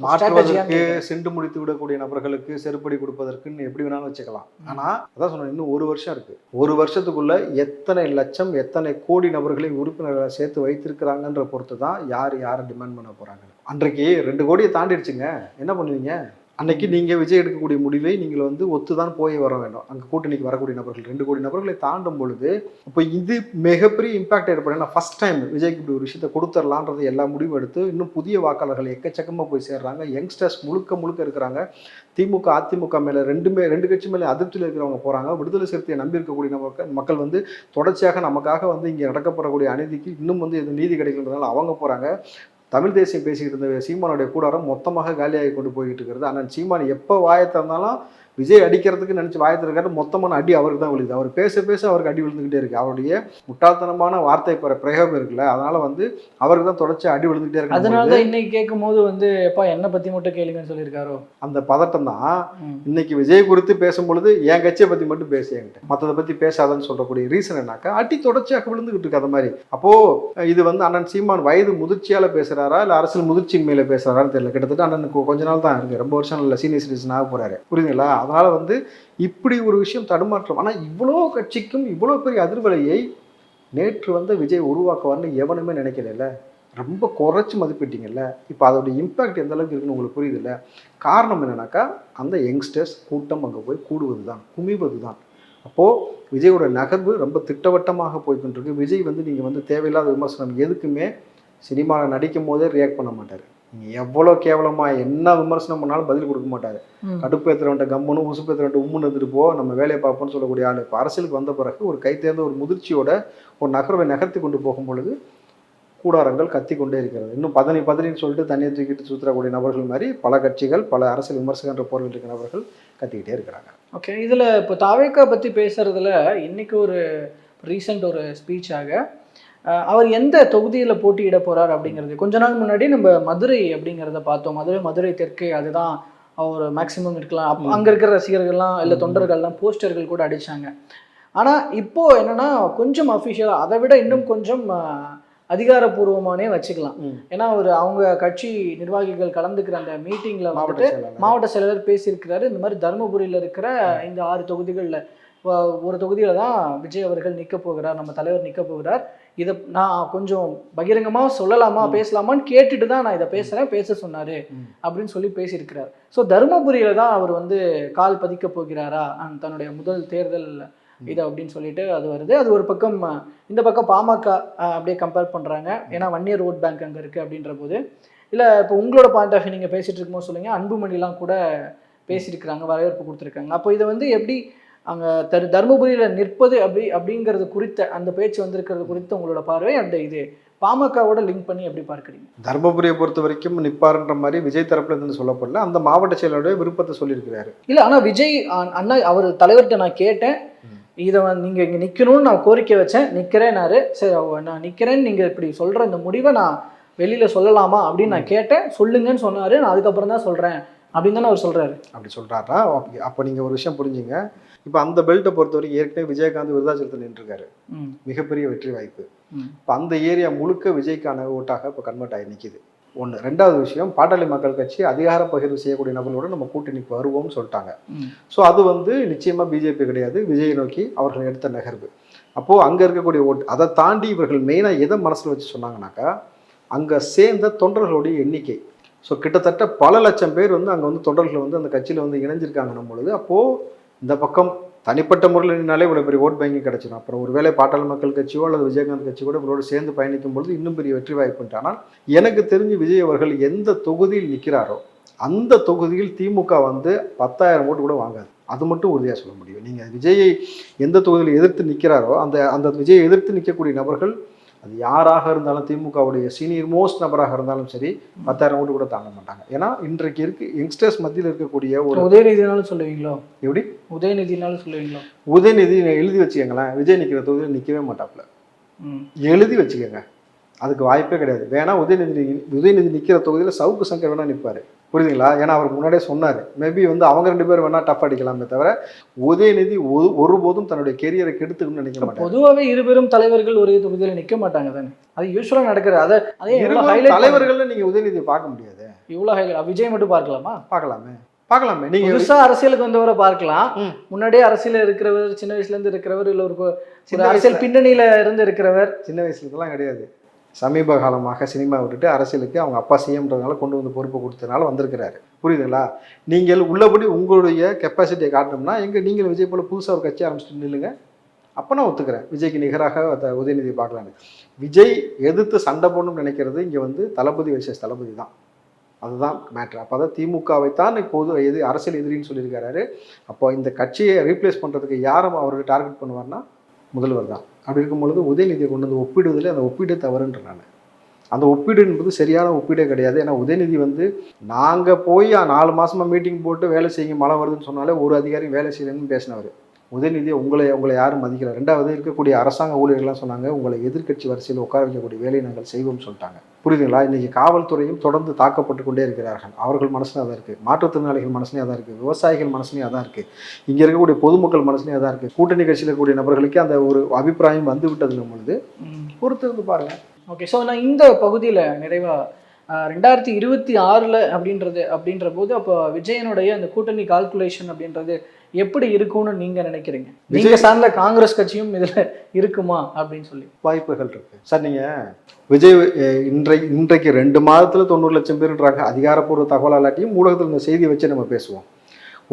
மாற்றுவதற்கு சென்று முடித்து விடக்கூடிய நபர்களுக்கு செருப்படி கொடுப்பதற்குன்னு எப்படி வேணாலும் வச்சுக்கலாம். ஆனா அதான் சொன்னேன் இன்னும் ஒரு வருஷம் இருக்கு. ஒரு வருஷத்துக்குள்ள எத்தனை லட்சம் எத்தனை கோடி நபர்களை உறுப்பினர்களை சேர்த்து வைத்திருக்கிறாங்கன்ற பொறுத்து தான் யார் யாரை டிமாண்ட் பண்ண போறாங்க. அன்றைக்கு ரெண்டு கோடியை தாண்டிடுச்சுங்க. என்ன பண்ணுவீங்க? அன்னைக்கு நீங்க விஜய் எடுக்கக்கூடிய முடிவை நீங்கள் வந்து ஒத்துதான் போய் வர வேண்டும். அங்க கூட்டணிக்கு வரக்கூடிய நபர்கள் ரெண்டு கோடி நபர்களை தாண்டும் பொழுது இப்போ இது மிகப்பெரிய இம்பாக்ட் ஏற்படும். ஏன்னா ஃபர்ஸ்ட் டைம் விஜய்க்கு இப்படி ஒரு விஷயத்தை கொடுத்துடலான்றது எல்லா முடிவும் எடுத்து இன்னும் புதிய வாக்காளர்கள் எக்கச்சக்கமாக போய் சேர்றாங்க. யங்ஸ்டர்ஸ் முழுக்க முழுக்க இருக்கிறாங்க. திமுக அதிமுக மேலே ரெண்டுமே ரெண்டு கட்சி மேலே அதிருப்தியில் இருக்கிறவங்க போகிறாங்க விடுதலை சிறுத்தையை நம்பி இருக்கக்கூடிய நமக்கு மக்கள் வந்து தொடர்ச்சியாக நமக்காக வந்து இங்கே நடக்கப்படக்கூடிய அநீதிக்கு இன்னும் வந்து எதுவும் நீதி கிடைக்கலன்றதுனால அவங்க போகிறாங்க தமிழ் தேசியம் பேசிக்கிட்டு இருந்த சீமானுடைய கூடாரம் மொத்தமாக காலியாகி கொண்டு போய்கிட்டு இருக்கிறது. ஆனால் சீமான் எப்போ வாயை திறந்தாலும் விஜய் அடிக்கிறதுக்கு நினச்சி வாயை திறக்காரு மொத்தமான அடி அவருக்கு தான் விழுது அவர் பேச பேச அவருக்கு அடி விழுந்துக்கிட்டே இருக்கு. அவருடைய முட்டாள்தனமான வார்த்தை பிற பிரயோகம் இருக்குல்ல. அதனால வந்து அவருக்கு தான் தொடர்ச்சி அடி விழுந்துக்கிட்டே இருக்கு அதனால தான் இன்னைக்கு கேட்கும் போது வந்து எப்பா என்னை பத்தி மட்டும் கேளுங்கன்னு சொல்லியிருக்காரோ? அந்த பதட்டம் தான். இன்னைக்கு விஜய் குறித்து பேசும்பொழுது என் கட்சியை பத்தி மட்டும் பேசு என்கிட்ட. மற்றதை பத்தி பேசாதன்னு சொல்லக்கூடிய ரீசன் என்னக்கா அடி தொடர்ச்சியாக விழுந்துகிட்டு இருக்கு அந்த மாதிரி. அப்போ இது வந்து அண்ணன் சீமான் வயது முதிர்ச்சியால பேசுறாரா? இல்ல அரசியல் முதிர்ச்சியின் மேல பேசுறாரான்னு தெரியல. கிட்டத்தட்ட அண்ணனுக்கு கொஞ்ச நாள் தான் இருக்கு. ரொம்ப வருஷம் இல்ல சீனியர் சிட்டிசன் ஆக போறாரு. புரியுதுங்களா? அதனால் வந்து இப்படி ஒரு விஷயம் தடுமாற்றம். ஆனால் இவ்வளோ கட்சிக்கும் இவ்வளோ பெரிய அதிர்வலையை நேற்று வந்து விஜய் உருவாக்குவார்னு எவனுமே நினைக்கல ரொம்ப குறைச்சி மதிப்பிட்டீங்கல்ல? இப்போ அதோட இம்பேக்ட் எந்த அளவுக்கு இருக்குன்னு உங்களுக்கு புரியுதுல்ல? காரணம் என்னன்னாக்கா அந்த யங்ஸ்டர்ஸ் கூட்டம் அங்கே போய் கூடுவது தான் குமிவது தான் அப்போது விஜயோட நகர்வு ரொம்ப திட்டவட்டமாக போய்கிட்டு விஜய் வந்து நீங்கள் வந்து தேவையில்லாத விமர்சனம் எதுக்குமே சினிமாவில் நடிக்கும் போதே ரியாக்ட் பண்ண மாட்டார். நீங்கள் எவ்வளோ கேவலமாக என்ன விமர்சனம் பண்ணாலும் பதில் கொடுக்க மாட்டார். கடுப்பு ஏற்றுறவன்ட்ட கம்முன்னு உசுப்பு ஏற்றுறவன்ட்ட உம்முன்னு இருந்துட்டு போ நம்ம வேலையை பார்ப்போம்னு சொல்லக்கூடிய ஆள். இப்போ அரசியலுக்கு வந்த பிறகு ஒரு கை தேர்ந்த ஒரு முதிர்ச்சியோட ஒரு நகர்வை நகர்த்தி கொண்டு போகும் பொழுது கூடாரங்கள் கத்தி கொண்டே இருக்கிறது. இன்னும் பதனி பதனின்னு சொல்லிட்டு தண்ணியை தூக்கிட்டு சுற்றக்கூடிய நபர்கள் மாதிரி பல கட்சிகள் பல அரசியல் விமர்சகன்ற போர்வில் இருக்கிற நபர்கள் கத்திக்கிட்டே இருக்கிறாங்க. ஓகே இதில் இப்போ தாவேக்கா பற்றி பேசுறதுல இன்னைக்கு ஒரு ரீசெண்ட் ஒரு ஸ்பீச்சாக அவர் எந்த தொகுதியில் போட்டியிட போறார் அப்படிங்கிறது. கொஞ்ச நாள் முன்னாடி நம்ம மதுரை அப்படிங்கிறத பார்த்தோம். மதுரை மதுரை தெற்கு அதுதான் அவர் மேக்ஸிமம் இருக்கலாம். அப்போ அங்கே இருக்கிற ரசிகர்கள்லாம் இல்லை தொண்டர்கள்லாம் போஸ்டர்கள் கூட அடிச்சாங்க. ஆனால் இப்போ என்னன்னா கொஞ்சம் அஃபிஷியலாக அதை விட இன்னும் கொஞ்சம் அதிகாரப்பூர்வமானே வச்சுக்கலாம். ஏன்னா ஒரு அவங்க கட்சி நிர்வாகிகள் கலந்துக்கிற அந்த மீட்டிங்கில் மாவட்ட வந்துட்டு மாவட்ட செயலாளர் பேசியிருக்கிறாரு. இந்த மாதிரி தருமபுரியில் இருக்கிற இந்த ஆறு தொகுதிகளில் ஒரு தொகுதியில் தான் விஜய் அவர்கள் நிற்க போகிறார் நம்ம தலைவர் நிற்க போகிறார். இதை நான் கொஞ்சம் பகிரங்கமாக சொல்லலாமா. பேசலாமான்னு கேட்டுட்டு தான் நான் இதை பேசுகிறேன் பேச சொன்னார். அப்படின்னு சொல்லி பேசியிருக்கிறார். ஸோ தருமபுரியில் தான் அவர் வந்து கால் பதிக்க போகிறாரா? தன்னுடைய முதல் தேர்தல் இது அப்படின்னு சொல்லிட்டு அது வருது. அது ஒரு பக்கம் இந்த பக்கம் பாமக அப்படியே கம்பேர் பண்ணுறாங்க ஏன்னா வன்னியர் ஓட் பேங்க் அங்கே இருக்குது அப்படின்ற போது. இல்லை இப்போ உங்களோட பாயிண்ட் ஆஃப் நீங்கள் பேசிட்டு இருக்கும்போது சொல்லுங்க. அன்புமணிலாம் கூட பேசியிருக்கிறாங்க வரவேற்பு கொடுத்துருக்காங்க. அப்போ இதை வந்து எப்படி அங்கே தரு தருமபுரியில் நிற்பது அப்படி அப்படிங்கிறது குறித்த அந்த பேச்சு வந்திருக்கிறது குறித்த உங்களோட பார்வை அந்த இது பாமகவோட லிங்க் பண்ணி எப்படி பார்க்குறீங்க? தர்மபுரியை பொறுத்த வரைக்கும் நிப்பாருன்ற மாதிரி விஜய் தரப்புல இருந்து சொல்லப்படல. அந்த மாவட்ட செயலருடைய விருப்பத்தை சொல்லியிருக்கிறாரு. இல்லை ஆனால் விஜய் அண்ணா அவர் தலைவர்கிட்ட நான் கேட்டேன். இதை நீங்கள் இங்கே நிற்கணும்னு நான் கோரிக்கை வச்சேன். நிற்கிறேன்னாரு சரி நான் நிற்கிறேன்னு நீங்கள் இப்படி சொல்கிற இந்த முடிவை நான் வெளியில் சொல்லலாமா அப்படின்னு நான் கேட்டேன். சொல்லுங்கன்னு சொன்னார். நான் அதுக்கப்புறம் தான் சொல்கிறேன் அப்படின்னு தானே அவர் சொல்கிறாரு அப்படி சொல்றாரா? அப்படி அப்போ நீங்க ஒரு விஷயம் புரிஞ்சுங்க. இப்போ அந்த பெல்ட்டை பொறுத்த வரைக்கும் ஏற்கனவே விஜயகாந்த் விருதாச்சலத்தில் நின்றுருக்காரு. மிகப்பெரிய வெற்றி வாய்ப்பு. இப்போ அந்த ஏரியா முழுக்க விஜய்க்கான ஓட்டாக இப்போ கன்வெர்ட் ஆகி நிற்கிது ஒன்று ரெண்டாவது விஷயம் பாட்டாளி மக்கள் கட்சி அதிகார பகிர்வு செய்யக்கூடிய நபர்களோட நம்ம கூட்டணிக்கு வருவோம்னு சொல்லிட்டாங்க. ஸோ அது வந்து நிச்சயமாக பிஜேபி கிடையாது. விஜயை நோக்கி அவர்கள் எடுத்த நகர்வு. அப்போது அங்கே இருக்கக்கூடிய ஓட்டு அதை தாண்டி இவர்கள் மெயினாக எதை மனசில் வச்சு சொன்னாங்கனாக்கா அங்கே சேர்ந்த தொண்டர்களுடைய எண்ணிக்கை. ஸோ கிட்டத்தட்ட பல லட்சம் பேர் வந்து அங்கே வந்து தொண்டர்கள் வந்து அந்த கட்சியில் வந்து இணைஞ்சிருக்காங்கன்னும் பொழுது அப்போது இந்த பக்கம் தனிப்பட்ட முறையில் நின்னாலே இவ்வளோ பெரிய ஓட் பேங்கிங் கிடச்சிடும் அப்புறம் ஒருவேளை பாட்டாளி மக்கள் கட்சியோ அல்லது விஜயகாந்த் கட்சி கூட இவரோடு சேர்ந்து பயணிக்கும் பொழுது இன்னும் பெரிய வெற்றி வாய்ப்புன்ட்டு ஆனால் எனக்கு தெரிஞ்சு விஜய் அவர்கள் எந்த தொகுதியில் நிற்கிறாரோ அந்த தொகுதியில் திமுக வந்து பத்தாயிரம் ஓட்டு கூட வாங்காது. அது மட்டும் உறுதியாக சொல்ல முடியும். நீங்கள் விஜயை எந்த தொகுதியில் எதிர்த்து நிற்கிறாரோ அந்த அந்த விஜயை எதிர்த்து நிற்கக்கூடிய நபர்கள் அது யாராக இருந்தாலும் திமுகவுடைய சீனியர் மோஸ்ட் நபராக இருந்தாலும் சரி பத்தாயிரம் ஓட்டு கூட தாண்ட மாட்டாங்க. ஏன்னா இன்றைக்கு இருக்கு யங்ஸ்டர்ஸ் மத்தியில் இருக்கக்கூடிய ஒரு உதயநிதினாலும் சொல்லுவீங்களோ? எப்படி? உதயநிதினாலும் சொல்லுவீங்களோ? உதயநிதி எழுதி வச்சுக்கோங்களேன். விஜய் நிற்கிற தொகுதியில் நிற்கவே மாட்டாப்புல. எழுதி வச்சுக்கோங்க. அதுக்கு வாய்ப்பே கிடையாது. வேணா உதயநிதி உதயநிதி நிற்கிற தொகுதியில் சவுக்கு சங்கர் வேணா நிற்பாரு புரியுதுங்களா? ஏன்னா அவர் முன்னாடியே சொன்னார். மேபி வந்து அவங்க ரெண்டு பேரும் வேணா டஃப் அடிக்கலாமே தவிர உதயநிதி ஒரு ஒருபோதும் தன்னுடைய கெரியரை கெடுத்துக்கணும்னு நினைக்க மாட்டார். பொதுவாகவே இருபெரும் தலைவர்கள் ஒரே தொகுதியில் நிற்க மாட்டாங்க தானே? அது யூஸ்வலாக நடக்கிறது அதை அதே இவ்வளோ இருவரும் ஹைலைட் தலைவர்கள்ல நீங்க உதயநிதியை பார்க்க முடியாது. இவ்வளோ ஹைலைட் விஜய் மட்டும் பார்க்கலாமா? பார்க்கலாமே. பார்க்கலாமே. நீங்க புதுசா அரசியலுக்கு வந்தவரை பார்க்கலாம். முன்னாடியே அரசியல் இருக்கிறவர் சின்ன வயசுல இருந்து இருக்கிறவர் இல்ல ஒரு ஒரு சின்ன அரசியல் பின்னணியில இருந்து இருக்கிறவர். சின்ன வயசுலலாம் கிடையாது. சமீப காலமாக சினிமா விட்டுட்டு அரசியலுக்கு அவங்க அப்பா சிஎம்ன்றதுனால கொண்டு வந்து பொறுப்பு கொடுத்ததுனால வந்திருக்கிறாரு. புரியுதுங்களா? நீங்கள் உள்ளபடி உங்களுடைய கெப்பாசிட்டியை காட்டணும்னா எங்கே நீங்கள் விஜய் போல் புதுசாக ஒரு கட்சி ஆரம்பிச்சுட்டு நில்லுங்க. அப்போ நான் ஒத்துக்கிறேன். விஜய்க்கு நிகராக த- உதயநிதி பார்க்கலான்னு. விஜய் எதிர்த்து சண்டை போடணும்னு நினைக்கிறது இங்கே வந்து தளபதி விசேஷ் தளபதி தான். அதுதான் மேட்ரு அப்போ தான் திமுகவை தான் இப்போது எது அரசியல் எதிரின்னு சொல்லியிருக்காரு அப்போ இந்த கட்சியை ரீப்ளேஸ் பண்ணுறதுக்கு யாரும் அவருக்கு டார்கெட் பண்ணுவார்னா முதல்வர் தான். அப்படி இருக்கும் பொழுது உதயநிதியை கொண்டு வந்து ஒப்பிடுவதில் அந்த ஒப்பீடு தவறுன்ற நான். அந்த ஒப்பீடு என்பது சரியான ஒப்பீடே கிடையாது. ஏன்னா உதயநிதி வந்து நாங்கள் போய் நாலு மாதமாக மீட்டிங் போட்டு வேலை செய்யுங்க மழை வருதுன்னு சொன்னாலே ஒரு அதிகாரி வேலை செய்யலன்னு பேசினவர். உதயநிதி உங்களை உங்களை யாரும் மதிக்கல. ரெண்டாவது இருக்கக்கூடிய அரசாங்க ஊழியர்கள்லாம் சொன்னாங்க உங்களை எதிர்க்கட்சி வரிசையில் உட்கார வைக்கக்கூடிய வேலையை நாங்கள் செய்வோம்னு சொல்லிட்டாங்க. புரியுதுங்களா? இன்னைக்கு காவல்துறையும் தொடர்ந்து தாக்கப்பட்டு கொண்டே இருக்கிறார்கள். அவர்கள் மனசுல அதான் இருக்குது மாற்றுத்திறனாளிகள் மனசுலையும் அதான் இருக்குது விவசாயிகள் மனசுலையும் அதான் இருக்குது இங்கே இருக்கக்கூடிய பொதுமக்கள் மனசுலையும் அதான் இருக்குது கூட்டணி கட்சியில் இருக்கக்கூடிய நபர்களுக்கு அந்த ஒரு அபிப்பிராயம் வந்து விட்டதுங்கும் பொழுது பொறுத்து இருந்து பாருங்க. ஓகே. ஸோ நான் இந்த பகுதியில நிறைவா ஆஹ், ரெண்டாயிரத்தி இருபத்தி ஆறுல அப்படின்றது அப்படின்ற போது அப்போ விஜயனுடைய அந்த கூட்டணி கால்குலேஷன் அப்படின்றது எப்படி இருக்கும்னு நீங்க நினைக்கிறீங்க? நீங்க சார்ந்த காங்கிரஸ் கட்சியும் இதுல இருக்குமா அப்படின்னு சொல்லி. வாய்ப்புகள் இருக்கு. சார் நீங்க விஜய் இன்றை இன்றைக்கு ரெண்டு மாதத்துல தொண்ணூறு லட்சம் பேருன்றாங்க. அதிகாரப்பூர்வ தகவல் அல்லாட்டியும் ஊடகத்தில் இந்த செய்தியை வச்சு நம்ம பேசுவோம்.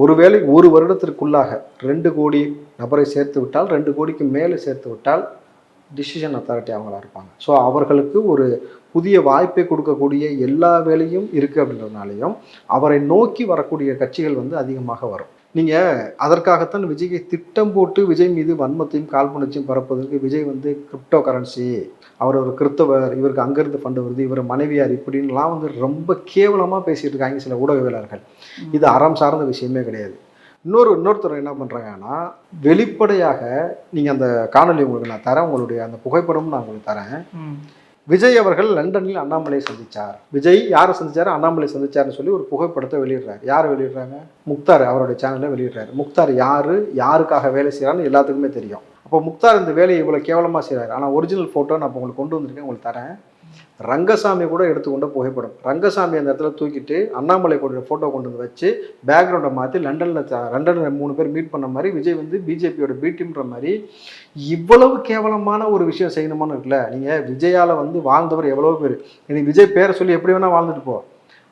ஒருவேளை ஒரு வருடத்திற்குள்ளாக ரெண்டு கோடி நபரை சேர்த்து விட்டால் ரெண்டு கோடிக்கு மேலே சேர்த்து விட்டால் டிசிஷன் அத்தாரிட்டி அவங்களா இருப்பாங்க. ஸோ அவர்களுக்கு ஒரு புதிய வாய்ப்பை கொடுக்கக்கூடிய எல்லா வேலையும் இருக்குது அப்படின்றதுனாலையும் அவரை நோக்கி வரக்கூடிய கட்சிகள் வந்து அதிகமாக வரும். நீங்கள் அதற்காகத்தான் விஜய்க்கு திட்டம் போட்டு விஜய் மீது வன்மத்தையும் காழ்ப்புணர்ச்சியும் பரப்புவதற்கு விஜய் வந்து கிரிப்டோ கரன்சி அவர் ஒரு கிறிஸ்தவர் இவருக்கு அங்கிருந்து ஃபண்டு வருது இவர் மனைவியார் இப்படின்லாம் வந்து ரொம்ப கேவலமாக பேசிட்டு இருக்காங்க சில ஊடகவியலாளர்கள். இது அறம் சார்ந்த விஷயமே கிடையாது. இன்னொரு இன்னொருத்தர் என்ன பண்ணுறாங்கன்னா வெளிப்படையாக நீங்கள் அந்த காணொளி உங்களுக்கு நான் தரேன் உங்களுடைய அந்த புகைப்படமும் நான் உங்களுக்கு தரேன். விஜய் அவர்கள் லண்டனில் அண்ணாமலையை சந்தித்தார் விஜய் யாரை சந்தித்தார் அண்ணாமலை சந்தித்தார்னு சொல்லி ஒரு புகைப்படத்தை வெளியிடுறாரு. யார் வெளியிடுறாங்க? முக்தார் அவருடைய சேனலில் வெளியிடுறாரு. முக்தார் யார்? யாருக்காக வேலை செய்கிறான்னு எல்லாத்துக்குமே தெரியும். அப்போ முக்தார் இந்த வேலையை இவ்வளோ கேவலமாக செய்கிறாரு ஆனால் ஒரிஜினல் ஃபோட்டோ நான் இப்போ உங்களுக்கு கொண்டு வந்திருக்கேன் உங்களுக்கு தரேன். ரங்கசாமி கூட எடுத்துக்கொண்ட புகைப்படம். ரங்கசாமி அந்த இடத்துல தூக்கிட்டு அண்ணாமலை கூட ஃபோட்டோ கொண்டு வந்து வச்சு பேக்ரவுண்டை மாற்றி லண்டனில் லண்டனில் மூணு பேர் மீட் பண்ண மாதிரி விஜய் வந்து பிஜேபியோட பீட்டின்ற மாதிரி இவ்வளவு கேவலமான ஒரு விஷயம் செய்யணுமான்னு இருக்குல்ல. நீங்கள் விஜயால் வந்து வாழ்ந்தவர் எவ்வளோ பேர். இன்னைக்கு விஜய் பேரை சொல்லி எப்படி வேணால் வாழ்ந்துட்டு போ.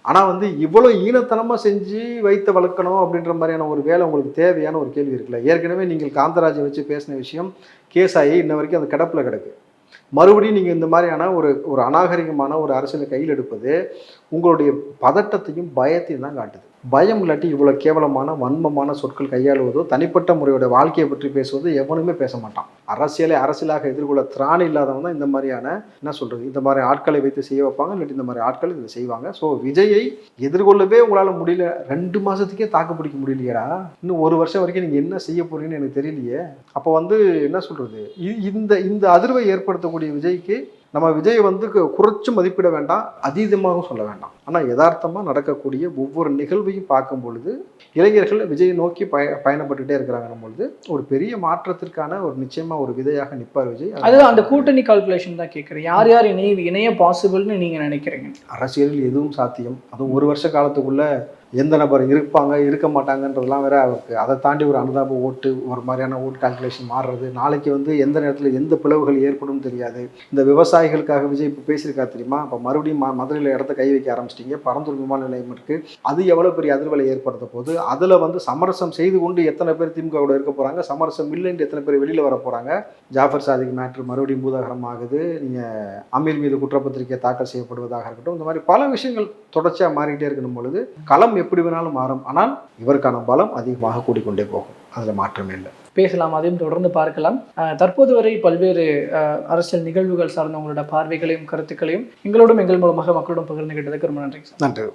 ஆனால் வந்து இவ்வளோ ஈனத்தனமாக செஞ்சு வைத்த வளர்க்கணும் அப்படின்ற மாதிரியான ஒரு வேலை உங்களுக்கு தேவையான ஒரு கேள்வி இருக்குல்ல. ஏற்கனவே நீங்கள் காந்தராஜை வச்சு பேசின விஷயம் கேஸ் ஆகி இன்ன வரைக்கும் அந்த கிடப்பில் கிடக்கு. மறுபடியும் நீங்கள் இந்த மாதிரியான ஒரு ஒரு அநாகரிகமான ஒரு அரசியலை கையில் எடுப்பது உங்களுடைய பதட்டத்தையும் பயத்தையும் தான் காட்டுது. பயம் இல்லாட்டி இவ்வளோ கேவலமான வன்மமான சொற்கள் கையாளுவதோ தனிப்பட்ட முறையோட வாழ்க்கையை பற்றி பேசுவதோ எவனுமே பேச மாட்டான். அரசியலை அரசியலாக எதிர்கொள்ள திராணி இல்லாதவங்க தான் இந்த மாதிரியான என்ன சொல்கிறது இந்த மாதிரி ஆட்களை வைத்து செய்ய வைப்பாங்க இல்லாட்டி இந்த மாதிரி ஆட்கள் இதை செய்வாங்க. ஸோ விஜயை எதிர்கொள்ளவே உங்களால் முடியல ரெண்டு மாதத்துக்கே தாக்கு பிடிக்க முடியலையடா. இன்னும் ஒரு வருஷம் வரைக்கும் நீங்கள் என்ன செய்ய போகிறீங்கன்னு எனக்கு தெரியலையே. அப்போ வந்து என்ன சொல்கிறது இந்த இந்த அதிர்வை ஏற்படுத்தக்கூடிய விஜய்க்கு நம்ம விஜயை வந்து குறைச்சு மதிப்பிட வேண்டாம் அதீதமாகவும் சொல்ல வேண்டாம். ஆனால் யதார்த்தமாக நடக்கக்கூடிய ஒவ்வொரு நிகழ்வையும் பார்க்கும் பொழுது இளைஞர்கள் விஜயை நோக்கி பய பயணப்பட்டுட்டே இருக்கிறாங்கன்னும் பொழுது ஒரு பெரிய மாற்றத்திற்கான ஒரு நிச்சயமா ஒரு விதையாக நிற்பார் விஜய். அதுதான் அந்த கூட்டணி கால்குலேஷன் தான் கேட்குறேன் யார் யார் இணைய இணைய பாசிபிள்னு நீங்க நினைக்கிறீங்க? அரசியலில் எதுவும் சாத்தியம். அதுவும் ஒரு வருஷ காலத்துக்குள்ள எந்த நபர் இருப்பாங்க இருக்க மாட்டாங்கன்றதெல்லாம் வேற அவருக்கு. அதை தாண்டி ஒரு அனுதாப ஓட்டு ஒரு மாதிரியான ஓட் கால்குலேஷன் மாறுறது. நாளைக்கு வந்து எந்த நேரத்தில் எந்த பிளவுகள் ஏற்படும் தெரியாது. இந்த விவசாயிகளுக்காக விஜய் இப்போ பேசியிருக்காரு தெரியுமா? இப்போ மறுபடியும் மதுரையில் இடத்த கை வைக்க ஆரம்பிச்சிட்டிங்க. பரந்தூர் விமான நிலையம் இருக்கு. அது எவ்வளோ பெரிய அதிர்வலை ஏற்படுத்த போது அதில் வந்து சமரசம் செய்து கொண்டு எத்தனை பேர் திமுகவோட இருக்க போகிறாங்க சமரசம் இல்லைன்னு எத்தனை பேர் வெளியில் வர போகிறாங்க ஜாஃபர் சாதிக் மேட்ரு மறுபடியும் பூதாகரம் ஆகுது. நீங்கள் அமீர் மீது குற்றப்பத்திரிக்கை தாக்கல் செய்யப்படுவதாக இருக்கட்டும். இந்த மாதிரி பல விஷயங்கள் தொடர்ச்சியாக மாறிக்கிட்டே இருக்கணும் பொழுது களம் எப்படி வேணாலும் மாறும். ஆனால் இவருக்கான பலம் அதிகமாக கூடிக்கொண்டே போகும். அதில் மாற்றமே இல்லை. பேசலாம் அதையும் தொடர்ந்து பார்க்கலாம். தற்போது வரை பல்வேறு அரசியல் நிகழ்வுகள் சார்ந்த உங்களோட பார்வைகளையும் கருத்துக்களையும் எங்களோடும் எங்கள் மூலமாக மக்களோடும் பகிர்ந்து கிட்டதுக்கு ரொம்ப நன்றி நன்றி.